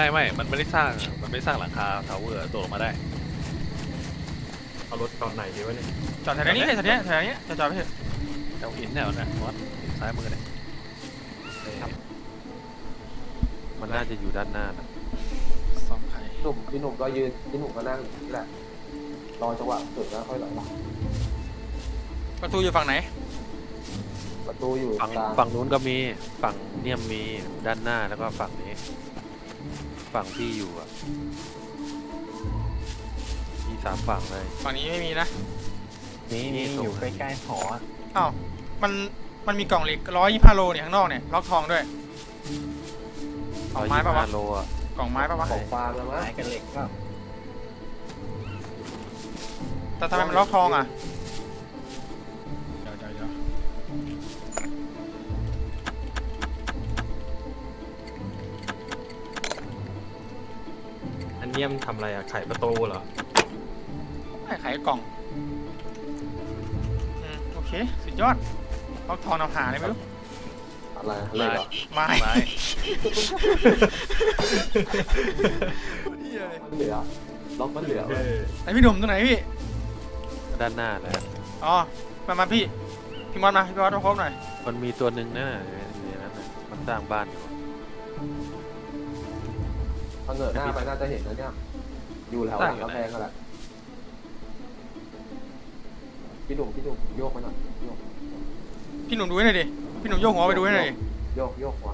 ไม่ไม่ มันไม่ได้สร้าง มันไม่ได้สร้างหลังคาทาวเวอร์โดดลงมาได้ เอารถจอดไหนดีวะเนี่ยจอดแถวนี้เลยแถวนี้แถวนี้จอดจอดไปเถอะแถวหินแถวนั้นมอสซ้ายมือเนี่ยมันน่าจะอยู่ด้านหน้านะสองไข่หนุ่มพี่หนุ่มก็ยืนพี่หนุ่มก็นั่งอยู่นี่แหละรอจังหวะสุดแล้วค่อยไหลหลังประตูอยู่ฝั่งไหน ประตูอยู่ฝั่งกลางฝั่งนู้นก็มี ฝั่งเนี่ยมีด้านหน้าแล้วก็ฝั่งนี้ ฝั่งที่อยู่อะมีสามฝั่งเลยฝั่งนี้ไม่มีนะนี่นี่อยู่ใกล้หออ้าวมันมันมีกล่องเหล็กร้อยยี่ห้าโลเนี่ยข้างนอกเนี่ยล็อกทองด้วยๆกล่องไม้ปะวะ125โลอะกล่องไม้ปะวะของฟาร์มแล้วมั้งไม้กันเหล็กก็แต่ทำไมมันล็อกทองอะ นเนียมทำอะไรอะไขประตูเหรอไอ้ไขกล่องอืมโอเค สุดยอดล็อกทองนำหาเลยไม่รู้อะไรอะไรเหรอไม้ไม้เหี้ยเลยมันเหลือล็อกมันเหลือเอเว้ยอไหนพี่หนุ่มตรงไหนพี่ ด้านหน้าแหละอ๋อ มามาพี่ พี่มอสมา พี่มอสมาครบหน่อย มันมีตัวหนึ่งนะในนั้นน่ะมันสร้างบ้านอยู่ พอเงยหน้าไปน่าจะเห็นนะเนี่ย อยู่แถวหลังกำแพงกันแหละพี่หนุ่มพี่หนุ่มโยกไปหน่อยโยกพี่หนุ่มดูให้หน่อยดิ พี่หนุ่มโยกหัวไปดูให้หน่อยดิ โยกโยกหัว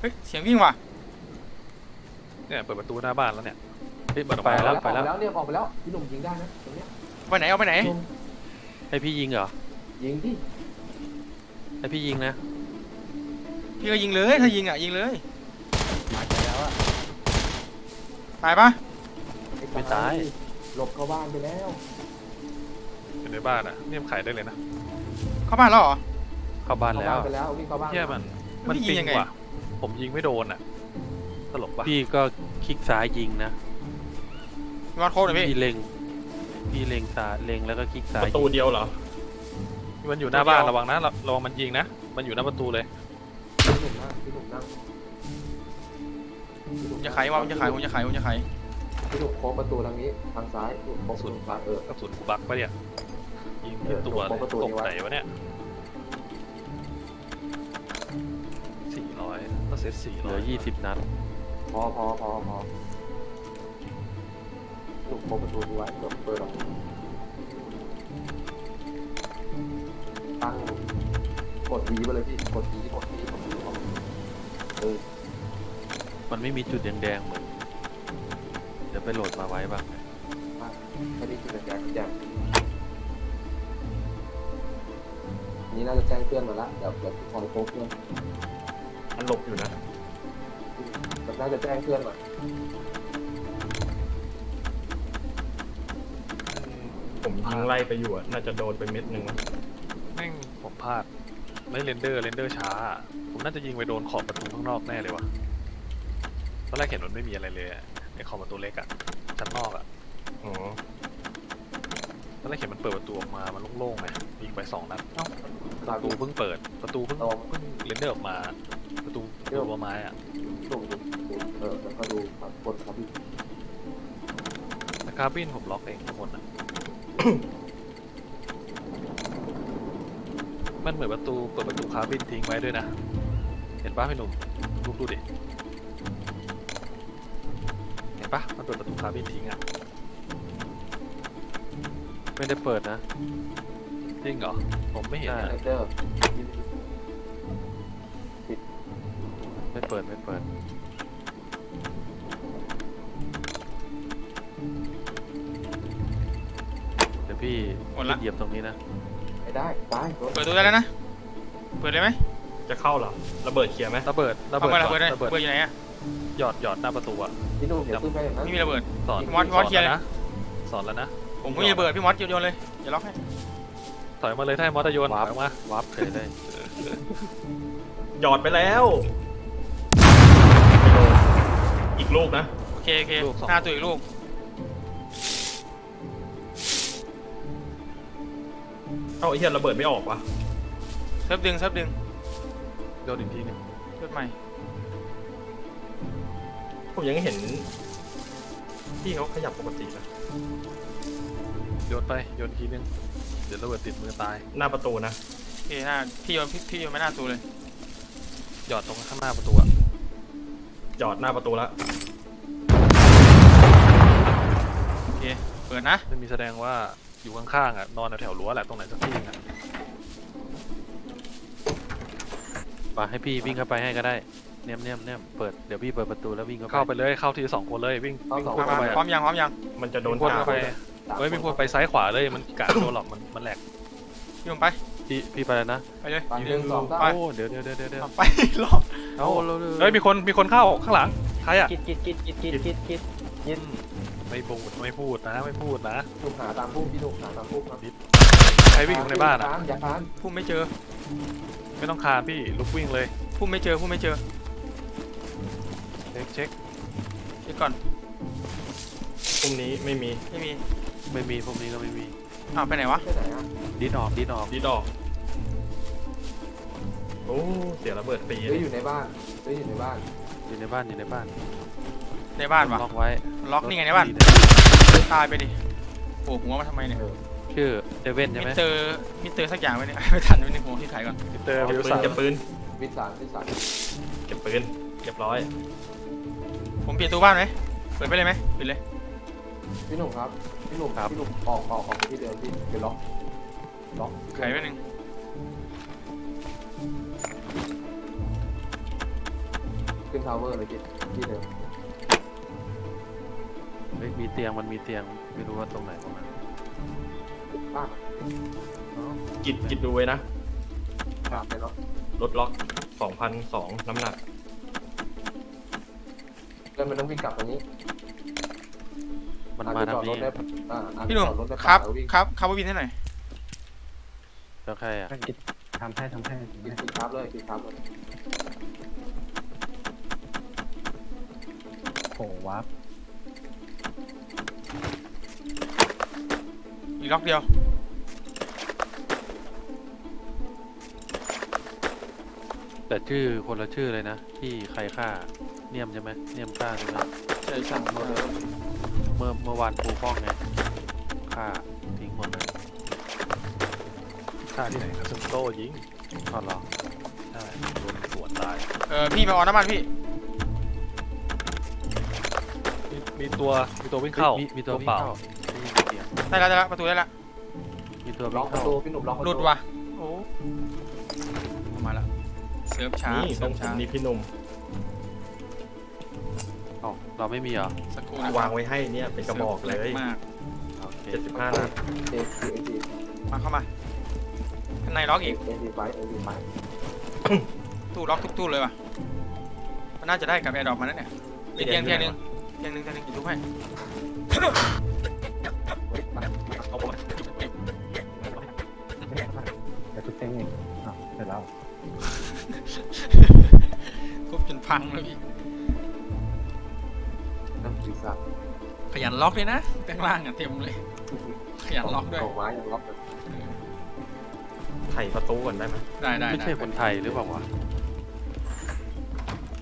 เฮ้ย เสียงวิ่งว่ะ เนี่ยเปิดประตูหน้าบ้านแล้วเนี่ยเฮ้ยมันออกไปมาแล้แล้ววไปแล้วออกเนี่ยออกไปแล้ว พี่หนุ่มยิงได้นะตรงเนี้ยไปไหนเอาไปไหนหนุ่มให้พี่ยิงเหรอ ยิงดิให้พี่ยิงนะ พี่ก็ยิงเลย ถ้ายิงอะยิงเลย มาไปแล้วอะ ตายปะไม่ตาย หลบเข้าบ้านไปแล้วอยู่ในบ้านอะเนี่ยขายได้เลยนะ เข้าบ้านแล้วเหรอ เข้าบ้านเข้าแล้วบ้านไปแล้ววิ่งเข้าบ้านเฮียมันมันพี่ยิปิงงยังไง ว่ะ ผมยิงไม่โดนอะตลกปะพี่ก็คลิกซ้ายยิงนะพี่มอสโค้ดหน่อยพี่พี่เล็งพี่เล็งซ้ายเล็งแล้วก็คลิกซ้าปยระตูยิงเดียวเหรอ มันอยู่หน้าบ้านระวังนะระระวังมันยิงนะ มันอยู่หน้าประตูเลยพี่หนุ่มนั่งพี่หนุ่มนั่ง ผมจะไขว่าผมจะไขผมจะไขผมจะไขพี่หนุ่มโค้งประตูทางนี้ทางซ้ายพี่หนุ่มโค้งประตูซ้ายเออกระสุนกูบักปะเนี่ยยิงที่ตัวเลยเออประตูตนี้กไว้ไหนวะเนี่ยสี่ร้อยก็เซตสี่เหร้ลืออยยี่สิบนัด พอพอพอพอพี่หนุ่มโค้งประตูนี้ไว้เดี๋ยวเปิดออกตั้งกด V ไปเลยพี่กด V กด V กด V กด V เออ มันไม่มีจุดแดงๆเหมือนเดี๋ยวไปโหลดมาไว้บ้างไม่ได้คิดแจ้งแจ้งนี่น่าจะแจ้งเพื่อนมาละเดี๋ยวเดี๋ยวคอยโค้งเพื่อนมันหลบอยู่นะมันน่าจะแจ้งเพื่อนมาผมยิงไล่ไปอยู่อะน่าจะโดนไปเม็ดหนึ่งอะแม่งผมพลาดไม่เรนเดอร์เรนเดอร์ช้า ผมน่าจะยิงไปโดนขอบประตูข้างนอกแน่เลยวะ ตอนแรกเห็นมันไม่มีอะไรเลยอะในขอบประตูเล็กอะชั้นนอกอะอ๋อตอนแรกเห็นมันเปิดประตูออกมา มันโล่งๆไงยิงไปสองนัดมาประตูดูเพิ่งเปิด ประตูเพิ่งตรงเพิ่งเรนเดอร์ออกมา ประตูประตูไม้อะส่งดูเออแล้วก็ดูครับกดครับพี่แต่คาร์บินผมล็อกเองทุกคนอะมันเหมือนประตูเปิดประตูคาร์บินทิ้งไว้ด้วยนะ เห็นปะพี่หนุ่มลูกดูดิเห็น ปะมันเปิดประตูคาร์บินทิ้งอะไม่ได้เปิดนะ จริงเหรอ ผมไม่เห็นใช่อะไนเตอร์ไม่เปิดไม่เปิด เดี๋ยวพี่หมดละ เหยียบตรงนี้นะ ไม่ได้ตายรถเปิดตัวได้แล้วนะ เปิดเลยไหมจะเข้าเหรอระเบิดเคลียร์ไหมระเบิดระเอาเบิดไประก่เบิอดได้นระเบิดเปิดอยู่ไหนอะ หยอดหยอดหน้าประตูอะพี่นุ่มอย่าขึ้นไปอย่างนั้นไม่มีระเบิด สอนพี่มอสพี่มอสเคลียร์เลย นะสอนแล้วนะ ผมไม่มีระเบิดพี่มอสโยนเลยอย่าล็อกให้ถอยมาเลยถ้าให้มอสจะโยนถวาอร์ยปออกมาวาร์ปเฉยเลยหยอดไปแล้วไม่โดนอีกลูกนะ โอเคโอเคหน้าตัวอีกลูกเอ้าไอ้เหี้ยระเบิดไม่ออกวะเซิร์ฟดึงเซิร์ฟดึงโยนอีกทีหนึงเซิร์ฟใหม่ ผมยังเห็นพี่เขาขยับปกตินะโยนไปโยนทีนึง เดี๋ยวระเบิดติดมือตาย หน้าประตูนะพี่หน้าพี่โยนพี่พี่โยนไม่น่าตูเลย หยอดตรงข้างหน้าประตูอะจอดหน้าประตูแล้วโอเค เปิดนะ ไม่มีแสดงว่าอยู่ข้างๆอะนอนแถวๆรั้วแหละตรงไหนสักที่นึงอะมาให้พี่วิ่งเข้าไปให้ก็ได้ เนียมเนียมเนียมเปิด เดี๋ยวพี่เปิดประตูแล้ววิ่งเข้าไปเข้าไป เลยเข้าทีละสองคนเลยวิ่งวิ่งมาเข้ามาไปพร้อมยังพร้อมยังมันจะโดนวิ่งพ่นกาเข้าไปสามเฮ้ยวิ่งพ่นไปซ้ายขวาเลยมันกะโดนหรอกมันมันแหลกพี่โยนไปพี่พี่ไปแล้วนะไปเลย ไปหนึ่งสองสาม ไป โอ้เดี๋ยวเดี๋ยวเดี๋ยวเดี๋ยวเดี๋ยวเอาไปรอบเอาเราเฮ้ยมีคนมีคนเข้าข้างหลังใครอะคิดคิดคิดคิดคิดคิดคิดอืมไม่พูดไม่พูดนะไม่พูดนะหนุ่มหาตามพุ่มพี่หนุ่มหาตามพุ่มครับใครวิ่งอยู่ในบ้านอะอย่าค้านพุ่มไม่เจอ ไม่ต้องคานพี่ลุกวิ่งเลยพุ่มไม่เจอพุ่มไม่เจอ เช็คเช็คเดี๋ยวก่อนพรุ่งนี้ไม่มีไม่มีไม่มีพวกนี้ก็ไม่มีอ้าวไปไหนวะไปไหนอะดิดออกดิดออกดีดอก โอ้ เสียระเบิดปีเฮ้ยอยู่ในบ้านเฮ้ยอยู่ในบ้านอยู่ในบ้านอยู่ในบ้านในบ้านวะล็อกไว้ล็อกนี่ไงในบ้านตายไปดิโอ้หัวมาทำไมเนี่ยชื่อเอเว่นใช่มิไหมเตอร์มิเตอร์สักอย่างไว้เนี่ย ไม่ทันไม่นึกหัวที่ถ่ายก่อนมิสเตอร์เก็วิบลปืสันนเก็บปืนวิสานวิสานเก็บปืนเรียบร้อย ผมเปลี่ยนตัวบ้านไหมเปิดไปเลยไหมปิดเลย พี่หนุ่มครับ พี่หนุ่มพี่หนุ่มออกออกออกไปที่เดิมพี่เดี๋ยวล็อกล็อกไขไว้หนึ่งขึ้นทาวเวอร์เลยพี่ที่เดิมเฮ้ยมีเตียงมันมีเตียงไม่รู้ว่าตรงไหนตรงนั้นบ้านกิดกิดดูไว้นะบ้านไปเนาะรถล็อก 2,002 น้ำหนัก แล้วมันต้องวิ่งกลับตรงนี้มันอาจมาจะจทาองดรนี้ถได้อ่าอาจพี่หจะนุ่มจอดรถได้ครับแล้ววิ่งครับครับว่าบินให้หน่อยแล้วใครอะทำให้ทำให้กินกินครับเลยกินครับเลยโผล่วับอีกล็อกเดียวแต่ชื่อคนละชื่อเลยนะ ที่ใครฆ่า เนียมใช่ไหมเนียมฆ่าใช่ไหมใช่ใช่เออเมื่อเมื่อวานปูป้องไงฆ่าทิ้งหมดเลยฆ่าที่ไหนคาซึมโต้ยิงอ๋อเหรอใช่โดนสวนตายเออพี่มาออนน้ำมันพี่ มีมีตัวมีตัววิ่งเข้ามีมีตัววิ่งเปล่าเข้าได้ยินเสียงได้แล้วได้แล้วประตูได้แล้วมีตัวล็วิ่อกงประเข้าตูพี่หนุ่มล็อกประหลุตูดว่ะโอ้มาแล้วเซิร์ฟช้านี่เซิต้อร์งฟผช้ามนี่พี่หนุ่ม เอ้าเราไม่มีเหรอ สักครู่นะวางไว้ให้เนี่ยเป็นกระบอกเลย แรงมากโอเค75นัดเอทีเอทีมาเข้ามาข้างในล็อกอีก เอทีไฟเอทีไฟตู้ล็อกทุกตู้เลยว่ะมันน่าจะได้กับแอร์ดรอปมาแล้วเนี่ยมีเตียงเตียงหนึงเตียงหนึงเตียงหนึงกี่ทุกให้เฮ้ยไปเอาไปแต่ทุกเต็มเองอะเสร็จแล้ว ทุบจนพังเลยพี่น้ำ สีสันขยันล็อกเลยนะข้างล่างอะเต็มเลย ขยันล็อกด้วยดอกไม้ยังล็อกเลยไขประตูก่อนได้ไหมได้ได้ไม่ได้ใช่คนไทยหรือเปล่าวะ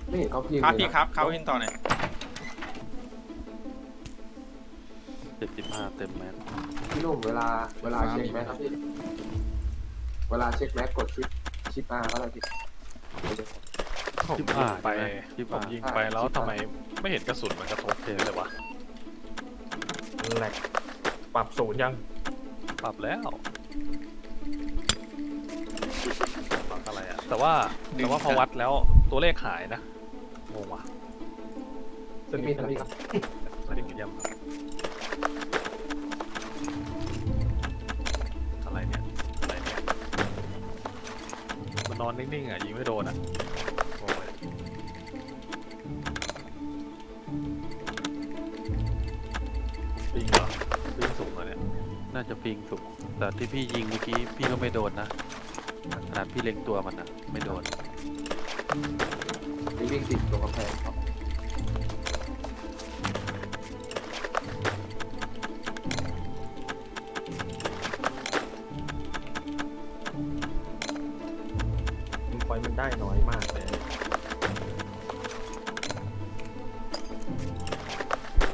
ไม่เห็นเขาพิมพ์ครับเลยพี่นะ ครับเขาวินต่อหน่อยเจ็ดสิบห้าเต็มแมสพี่หนุ่มเวลาเวลาเช็คแม็กครับพี่เวลาเช็คแม็กกดชิปชิปอาร์ก็ได้พี่ผมชิบยิอ่างไปชิบผอ่ามยิงไปแล้วทำไม ไม่เห็นกระสุนมันกระทบเทเลยวะแหลกปรับศูนย์ยังปรับแล้วปรับอะไรอะแต่ว่าแต่ว่าพอวัดแล้วตัวเลขหายนะงงว่ะสมิธนะพี่ครับไม่ได้มีเยี่ยมอะไรเนี่ยอะไรเนี่ยมันนอนนิ่งๆอะยิงไม่โดนอะ จะปิงสูงแต่ที่พี่ยิงเมื่อกี้พี่ก็ไม่โดนนะขนาดพี่เล็งตัวมันนะไม่โดนมีวิ่งติดตรงกำแพงครับมันปล่อยมันได้น้อยมากเลย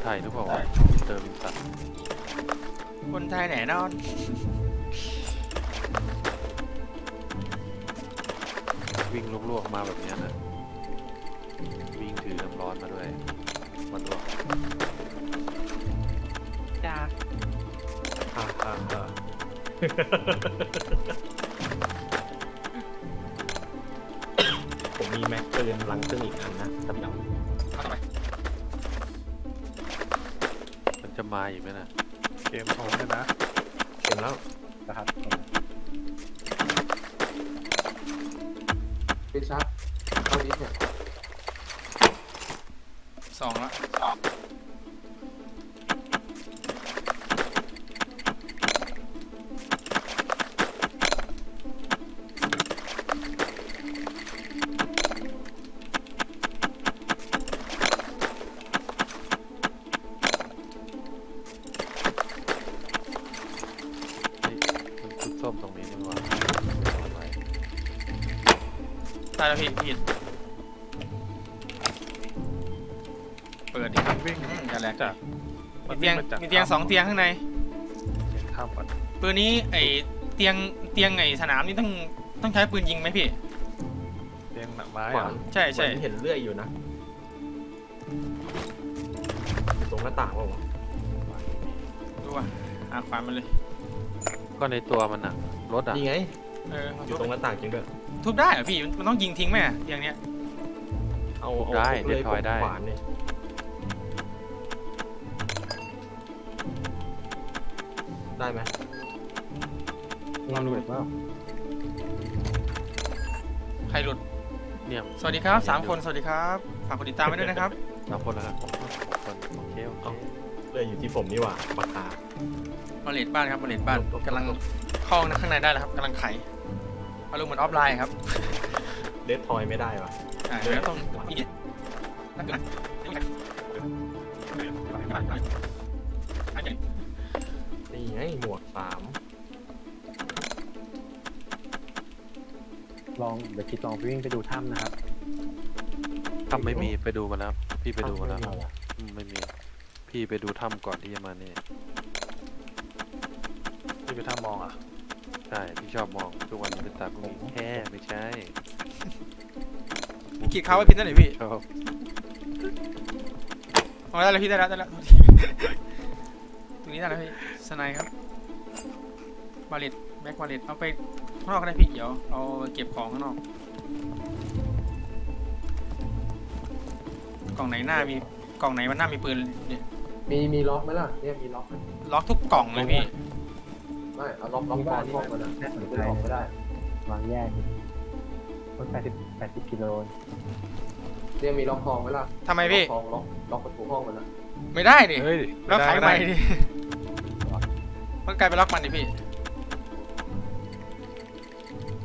ไทยหรือเปล่าวะมิสเตอร์วินสัน คนไทยแน่นอน วิ่งลวกๆมาแบบเนี้ยนะวิ่งถือน้ำร้อนมาด้วยมาลวกจ้าอ่าอ่าอ่าผมมีแม็กปืนลังซึ่งอีกอันนะจำยังเอาต่อไปมันจะมาอีกไหมนะเก มโหดเนี่ยนะเข็มแล้วนะครับพี่ชักเข้าดิสเนี่ยสองละ มีเตียงสองเตียงข้างในข้ามก่อนปืนนี้ไอเตียงเตียงไอสนามนี่ต้องต้องใช้ปืนยิงไหมพี่ เตียงหนักไม้ขวาอะนใช่ใช่ เหมือนเห็นเลื่อยอยู่นะอยู่ตรงหน้าต่างเปล่าวะดูอะหาขวานมันเลย ก็ในตัวมันอะรถอะนี่ไง เอออทุยู่บตรงหน้าต่างจริงด้วย ทุบได้เหรอพี่ มันต้องยิงทิ้งไหมอะเตียงเนี้ย เอาเอาได้เลื่เดทอยได้ขวานนี่ ได้ไหมลองดูว่าใครหลุด เนี่ยสวัสดีครับสามคนสวัสดีครับฝากกดติดตามไว้ด้วยนะครับ สามคนแล้วครับหกคนโอเคโอเคเลื่อยอยู่ที่ผมนี่หว่าปากกามาเลดบ้านครับมาเลดบ้านกำลังเข้าข้างในได้แล้วครับกำลังไขอารมณ์เหมือนออฟไลน์ครับเดททอยไม่ได้วะอ่าเดี๋ยวต้องอีกนี่ ไงหมวกสามลองเดี๋ยวคิดลองวิ่งไปดูถ้ำนะครับถ้ำไม่มีไปดูมาแล้ว พี่ไปดูมาแล้วถ้ำไม่มีเหรออืมไม่มี พี่ไปดูถ้ำก่อนที่จะมานี่ที่ไปท่ามองอะใช่พี่ชอบมองทุกวันนี้เป็นตากุ้งแค่ไม่ใช่ขีดเขาไว้พินได้หน่อยพี่ชอบเอาได้แล้วพี่ได้แล้วได้แล้ว ตรงนี้ได้แล้วพี่สไนครับบาเลตแบ็กบาเลตเอาไปข้างนอกก็ได้พี่เดี๋ยวเอาเก็บของข้างนอก กล่องไหนหน้ามีกล่องไหนมันหน้ามีปืนเนี่ยมีมีล็อกไหมล่ะเนี่ยมีล็อกไหมล็อกทุกกล่องเลยพี่ไม่เอาล็อกล็อกก่อนห้องมันอะน่าสนหรือใจไม่ออกไม่ได้วางแยกรถแปดสิบแปดสิบกิโลเนี่ยมีล็อกคลองไหมล่ะทำไมพี่ล็อกคลองล็อกล็อกประตูห้องมันอะ ไม่ได้ดิเฮ้ยแล้วขายใหม่ด้ดิมันกลายเป็นล็อกมันดิพี่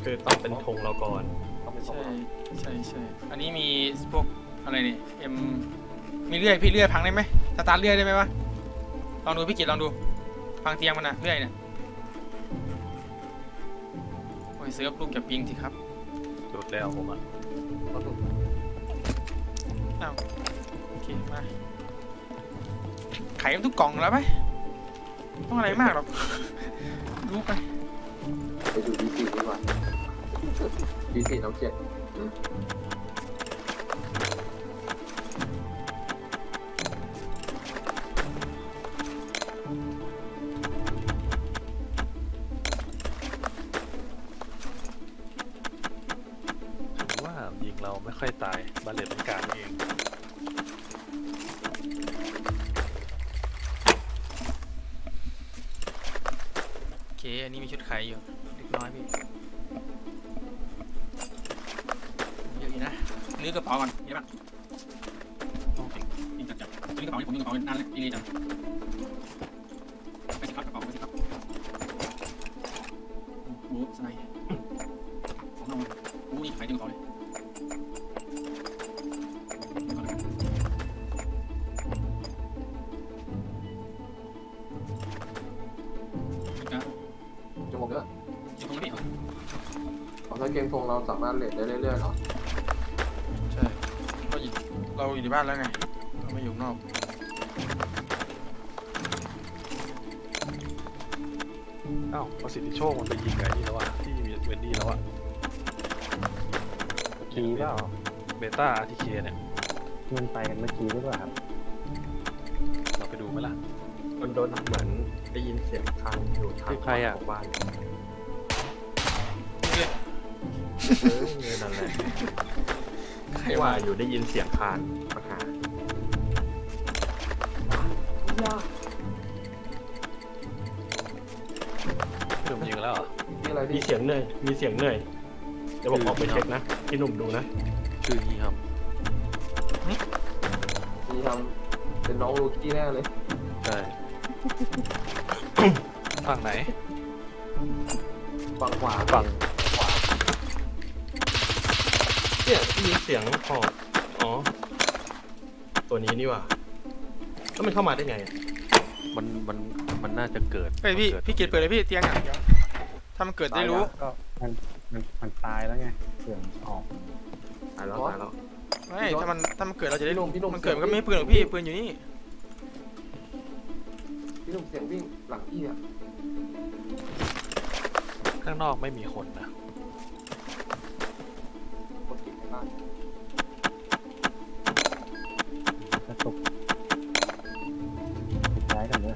คือต้องเป็นธงเราก่อนต้องเป็นสองใช่ล็อกใช่ใช่อันนี้มีพวกอะไรนี่เอ็มมีเลื่อยพี่เลื่อยพังได้ไหมสตาร์ทเลื่อยได้ไหมวะ ลองดูพี่กิตลองดู พังเตียงมันอะเลื่อยเนี่ย โอ้ยเสือลูกอย่าปิงสิครับ หลุดแล้วผมอะประตูโอเค มา ไขมันทุกกล่องแล้วไหมต้องอะไรมากหรอก รู้ไปไปดูดีสี่ดีกว่าดีสี่น้ำเจ็ดถือว่ายิงเราไม่ค่อยตายบาเลตเป็นการเอง น เอาถ้าเกมทงเราสามารถเลทได้เรื่อยๆเหรอใช่เราอยู่เราอยู่ในบ้านแล้วไงเราไม่อยู่ข้างนอกอ้าวประสิทธิโชคมันไปยิงไงนี่แล้วอะที่เวนดี้แล้วอะกี้เปล่าเบต้าอาร์ทีเคเนี่ยมันไปกันเมื่อกี้หรือเปล่าครับ เราไปดูไหมล่ะ มันโดนเหมือนได้ยินเสียงทางอยู่ทางใครอะของบ้าน เออเงินนั่นแหละใครไม่วะว่าอยู่ได้ยินเสียงคานปัญหาพี่หนุ่มยิงกันแล้วเหรอนี่อะไรมีพี่เสียงเหนื่อย มีเสียงเหนื่อย เดี๋ยวผมออกไปเช็คนะ พี่หนุ่มดูนะ ชื่อฮีฮัมมีทำเป็นน้องลูกี้แน่เลยใช่ ฝั่งไหน ฝั่งขวาฝั่ง เนี่ยได้ยินเสียงหอบอ๋อ ตัวนี้นี่หว่าแล้วมันเข้ามาได้ไงอะมันมันมันน่าจะเกิดเฮ้ยพี่มันพี่เกียรติเปิดเลยพี่เตียงอะเดี๋ยวถ้ามันเกิดได้รู้ ก็มันมันมันตายแล้วไงเสื่อมออกตายแล้วตายแล้ว ไม่ถ้ามันถ้ามันเกิดเราจะได้พี่หรู้นุ่มพี่หนุ่มมันเกิดมันก็ไม่ให้ปืนหรอกพี่ ปืนอยู่นี่พี่หนุ่มเสียงวิ่งหลังพี่อะข้างนอกไม่มีคนนะ กดกิ่งข้างล่างกระตุกปิดย้ายกันเลย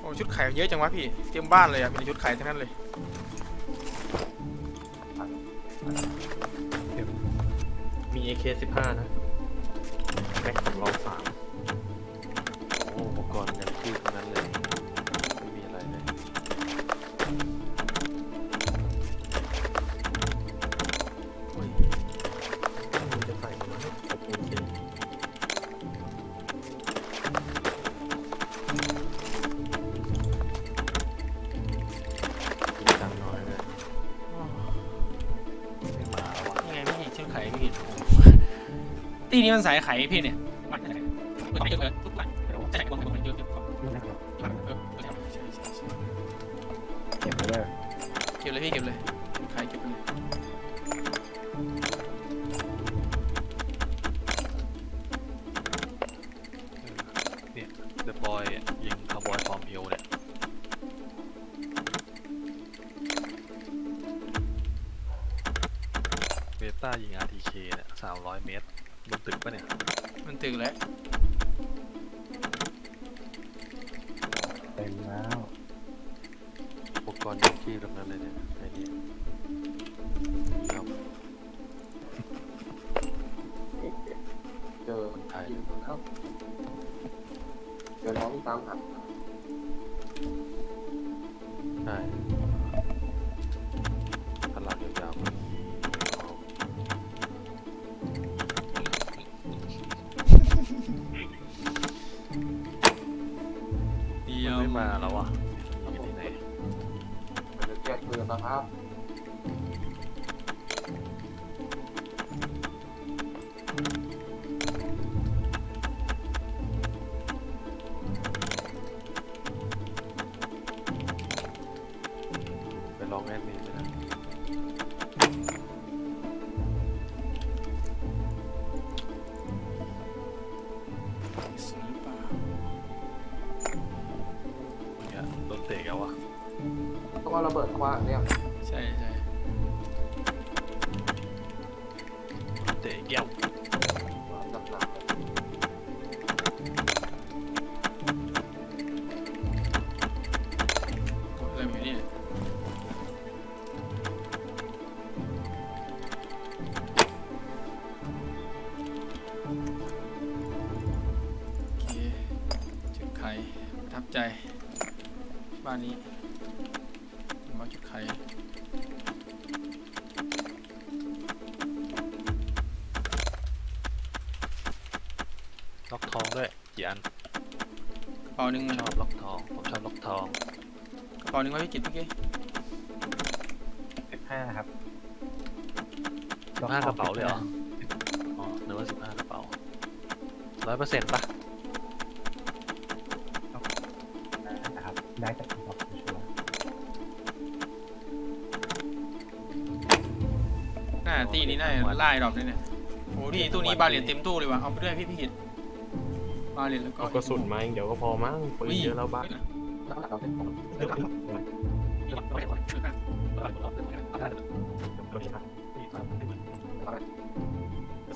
โอ้ชุดไข่เยอะจังวะพี่ เต็มบ้านเลยอะมีแต่ชุดไข่ทั้งนั้นเลย AK15 นะแม็กสองร้อยสาม ตีนี้มันสายไข่พี่เนี่ยมันอะไรเปิดไข่เยอะทุกวันใช่ผมผมเยอะเยอะนี่นะครับเออเออใช่ใช่ใช่ใช่เก็บไปเลยเก็บเลยพี่เก็บเลย นั้นเลยเนี่ยไอ้นี่ฮีฮัมเจอคนไทยยิงแล้วเจอน้องตามหาใช่ ข่ประทับใจ บ้านนี้มาจุดไข่ล็อกทองด้วยกี่อันกระเป๋าหนึ่งชอบล็อกทองผมชอบล็อกทองกระเป๋าหนึ่งไว้พี่กิจเมื่อกี้สิบห้าครับสิบห้ากระเป๋าเลยเหรออ๋อนึกว่าสิบห้ากระเป๋าร้อยเปอร์เซ็นต์ปะ น่าตีนี้น่าจะไล่ดอกด้วยเนี่ยโอ้พี่ตู้นี้บาเลตเต็มตู้เลยว่ะเอาไปด้วยพี่พี่หิดบาเลตแล้วก็เอากระสุนมาอย่างเดี๋ยวก็พอมั้งปืนเยอะแล้วบ้างแล้วเราเป็นของไม่ใช่กระสุ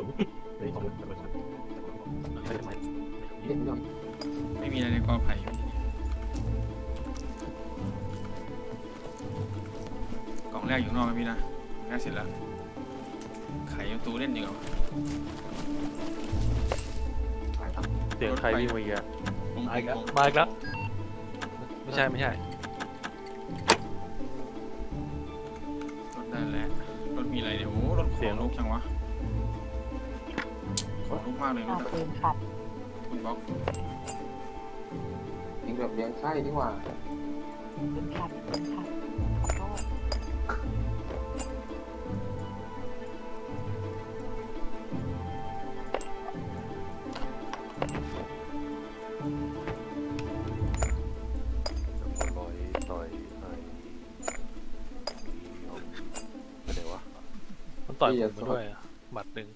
นเฮ้ยของมันกระสุนไม่ทำไมเล่นย่อยไม่มีอะไรในกอไผ่กล่องแรกอยู่ข้างนอกนะพี่นะแรกเสร็จแล้วไขประ ตูเล่นดีกว่าสายต่เสียงใครวิ่งมาอีกอะผมมาอีกแล้วผมมาอีกแล้ว ไม่ใช่ไม่ใช่รถได้แล้วรถมีอะไรเนี่ยโอ้รถของลุกจังวะของลุกมากเลยรอาถอะปืนขัดคุณบล็อกำยิงแบบเลี้ยงไส้นี่หว่าปืนขัดปืนขัด ต่อยผมไปด้วยอะหมัดหนึ่ง